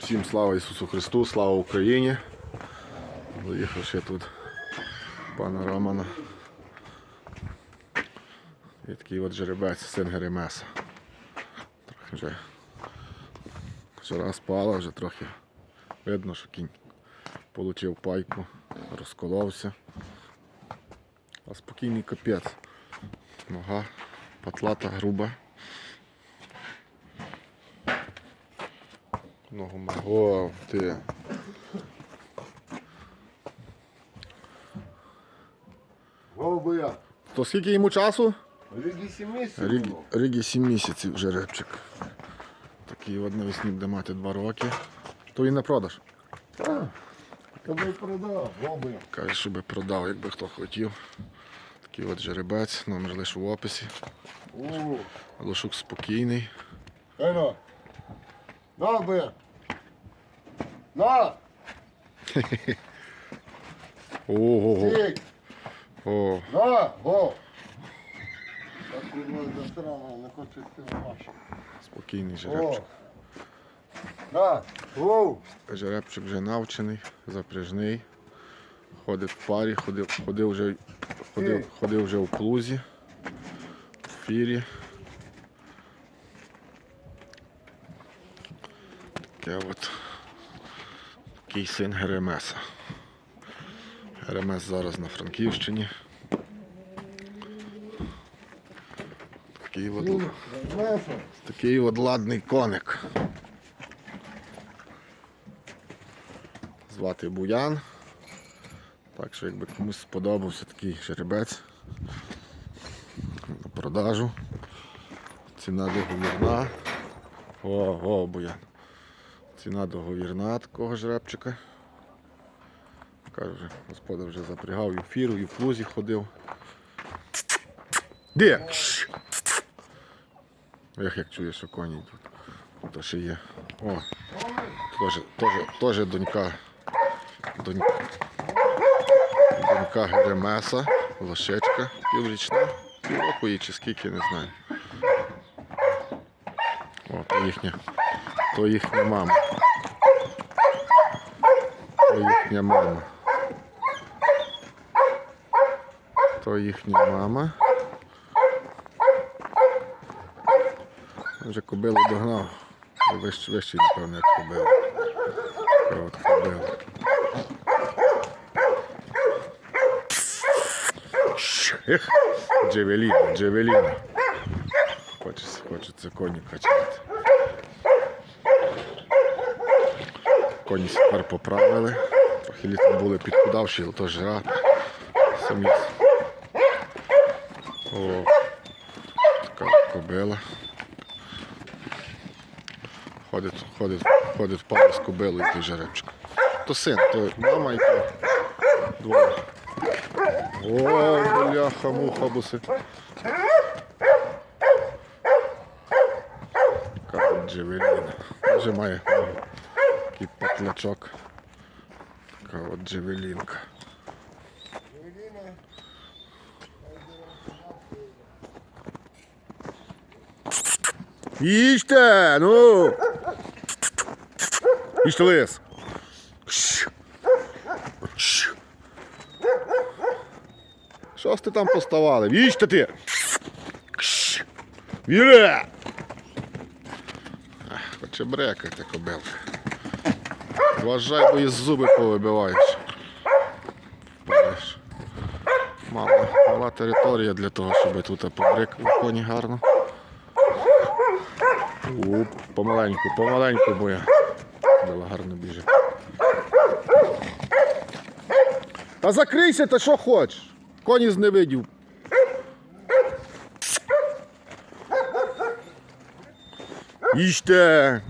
Всім слава Ісусу Христу, слава Україні. Заїхав ще тут пана Романа. І такий от жеребець, син Геремеса. Трохи вже вчора спала, вже трохи видно, що кінь получив пайку, розколовся. А спокійний капець. Нога патлата, груба. Ногу мого, ти. Голубия. То скільки йому часу? Ріги сім місяців Ріг. Рігі 7 місяців жеребчик. Такий от навесні буде мати 2 роки. То і не продаж. Так. Тобі продав, голубия. Каже, щоб продав, якби хто хотів. Такий от жеребець, номер лише в описі. О, Лошук спокійний. Хайно. Голубия. На, Ого-го. тік, О, на, го. Так курва засрана, не хоче ти бачити. спокійний жеребчик. На, воу. Жеребчик вже навчений, запряжний. Ходить в парі, ходив, ходив, вже, ходив, ходив вже в плузі, в фірі. Таке от такий син Геремеса. Геремес зараз на Франківщині. Такий от, такий от ладний коник. Звати Буян. Так що якби комусь сподобався такий жеребець на продажу. Ціна договірна. О, о, Буян. Ціна договірна такого жеребчика. Каже, вже, господар вже запрягав і в фіру, і в плузі ходив. Де? Кш! Як чуєш, що коні йдуть. То ще є. О, теж, теж, теж донька. Донька. Донька Геремеса, лошечка піврічна. Півроку їй чи скільки, не знаю. О, їхня. То їхня мама. То їхня мама. То їхня мама. Вже кобилу догнав. Вищий, вищий, напевно, як кобила. От кобила. Джевеліна, Джевеліна. Хочеться, хочеться коні качати. Коні тепер поправили. Трохи літом були підхудавші, але то жра. Самі. О, така кобила. Ходить, ходить, ходить пара з кобилою і той жеребчик. То син, то мама і то двоє. О, бляха, муха буси. От. Вже має такий патлячок. Така от джевелінка. Їжте, ну! Їжте лис. Що ж ти там поставали? Їжте ти! Віре! Хоче брекати кобилка. Вважай, бо її зуби повибиваєш. Впадеш. Мала, мала територія для того, щоб тут побрикали коні гарно. Оп, помаленьку, помаленьку, бо я була гарно біжить. Та закрийся, та що хочеш. Коні зневидів. Їжте.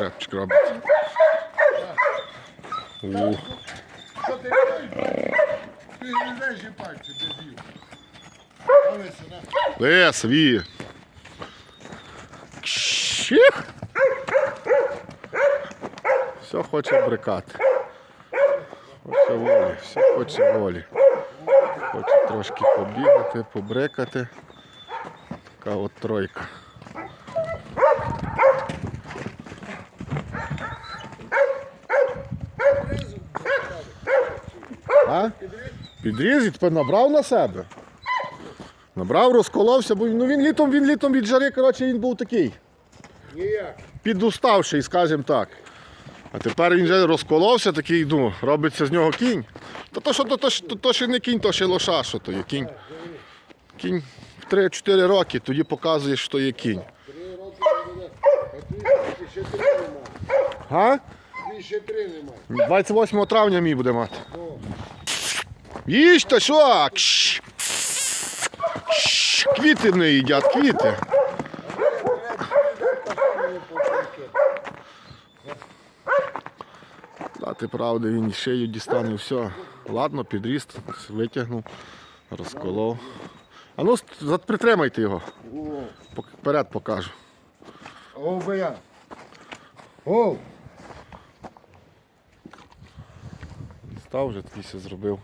Репчик робить. Що ти гризеш і пальці, дебіл. Лес, ві. Кщих. Все хоче брикати. Хоче волі, все хоче волі. Хоче трошки побігати, побрикати. Така от тройка. А? Підріз і тепер набрав на себе. Набрав, розколовся, бо ну, він літом, він літом від жари, коротше, він був такий. Ніяк. Підуставший, скажімо так. А тепер він вже розколовся, такий, ну, робиться з нього кінь. Та то, що, то, то, то, то ще не кінь, то ще лоша, що то є кінь. Кінь 3-4 роки, тоді показує, що є кінь. Три роки не буде. А твій ще три немає. Га? Твій ще три немає. 28 травня мій буде мати. Ну, Їжте, що? Кш. Кш. Квіти не їдять, квіти. Дати правди, він шию дістане, все. Ладно, підріс, витягнув, розколов. А ну, притримайте його, о, вперед покажу. о, боя. О, Став вже такий зробив.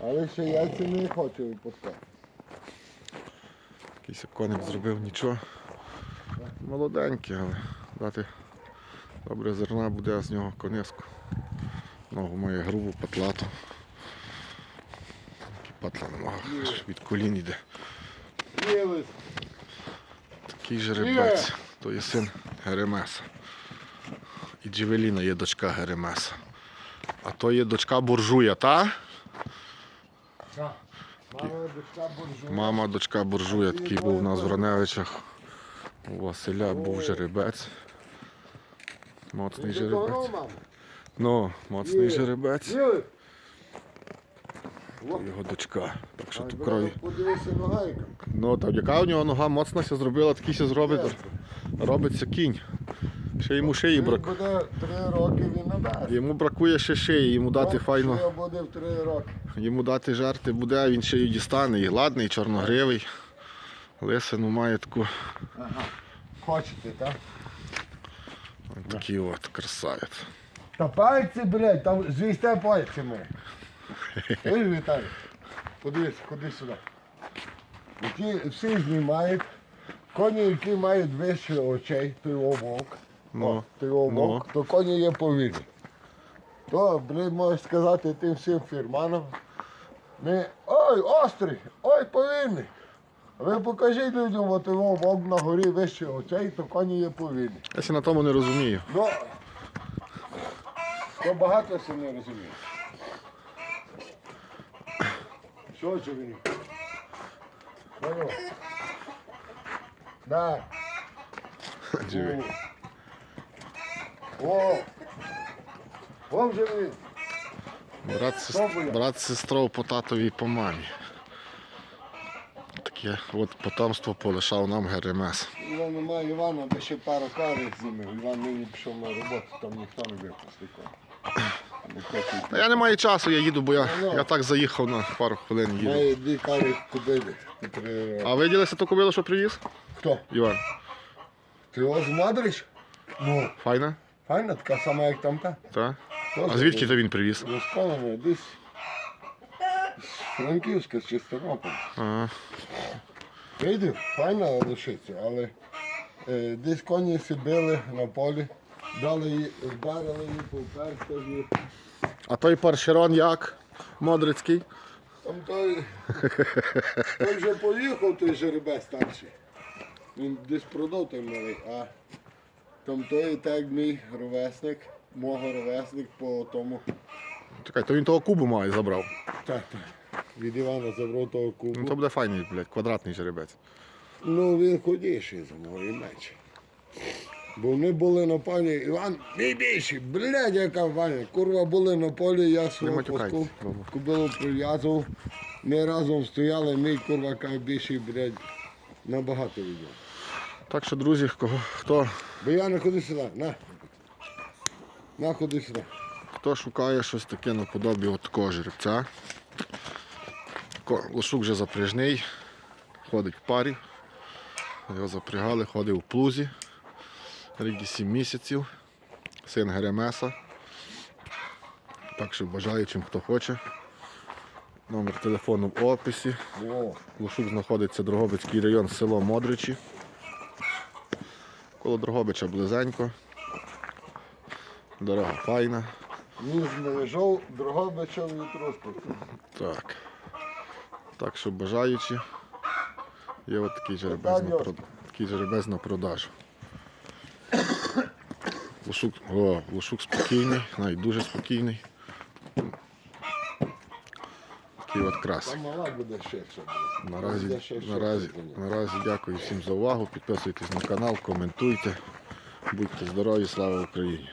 але ще яйця не хочу випускати. Якийсь коник зробив нічого. Молоденький, але дати добре зерна буде а з нього кониску. Ногу має грубу, патлату. Патла на від колін йде. Такий жеребець. То є син Геремеса. І Джевеліна є дочка Геремеса. А то є дочка буржуя, та? Мама дочка буржуя. Мама, дочка буржуя, такий був у нас в Раневичах. У Василя був жеребець. Моцний жеребець. Ну, моцний жеребець. Його дочка. Так що тут крой. Подивися ногайка. Ну, та яка у нього нога моцнася зробила, такий ся зробить. Робиться кінь. Ще йому шиї бракує. буде три роки, він надасть. Йому бракує ще шиї, йому дати файно. Що буде в три роки. Йому дати жарти буде, а він шию дістане. І гладний, і чорногривий. Лисину має таку Ага. Хочете, так? такий от красавець. Та пальці, блядь, там звісте пальцями. Ой, Віталій, подивись, ходи сюди. Які всі знімають. Коні, які мають вище очей, той вовк, Ну, о, той вовк, то коні є повільні. То, блядь, можеш сказати тим всім фірманам. Ми, ой, острий, ой, повільний. Ви покажіть людям, от той вовк на горі вище очей, то коні є повільні. Я ся на тому не розумію. Ну, то багато се не розуміє. Що це він? Да. О! Вже він. Брат, з брат з сестрою по татовій по мамі. Таке от потомство полишав нам Геремес. Іван немає Івана, де ще пару карів знімив. Іван нині пішов на роботу, там ніхто не випустив. Та я не маю часу, я їду, бо я, Ну. я так заїхав на пару хвилин їду. Має дві кари купили. А виділися ту кобилу, що привіз? Хто? Іван. Ти його змадриш? Ну, Файна? файна, така сама, як там та. Тоже А звідки то він привіз? Розколено десь з Франківська, з Чистополя. Ага. Вийде, файна лишиться, але е, десь коні сидили на полі, дали її, вдарили її по перстові. А той паршерон як? Модрицький? Там той, той вже поїхав, той жеребець старший. Він десь продав той малий, а там той, так мій ровесник, мого ровесник по тому. Чекай, то він того кубу має забрав. Так, так. Від Івана забрав того кубу. Ну то буде файний, блядь, квадратний жеребець. Ну, він худіший за мною і менше. Бо ми були на полі, Іван найбільший, блядь, яка Ваня. Курва були на полі, я свого добре. кубилу прив'язував. Ми разом стояли, мій курва кав більший, блядь, набагато відео. Так що, друзі, кого, хто, Бо я не ходи сюди, на. На, ходи сюди. хто шукає щось таке наподобі от такого жеребця. Лошук вже запряжний, ходить в парі. Його запрягали, ходив у плузі. Рік і 7 місяців. Син Геремеса. Так що бажаючим, хто хоче. Номер телефону в описі. Лушук знаходиться Дрогобицький район, село Модричі. Коло Дрогобича близенько. Дорога файна. Ніжний жов, Дрогобича в Троспорт. Так. Так що бажаючі. Є от такий жеребець на продажу. Лушук, о, лушук спокійний, навіть дуже спокійний. Такий от крас. Мала буде буде. Наразі, Буде наразі, буде. наразі дякую всім за увагу. Підписуйтесь на канал, коментуйте. Будьте здорові, слава Україні!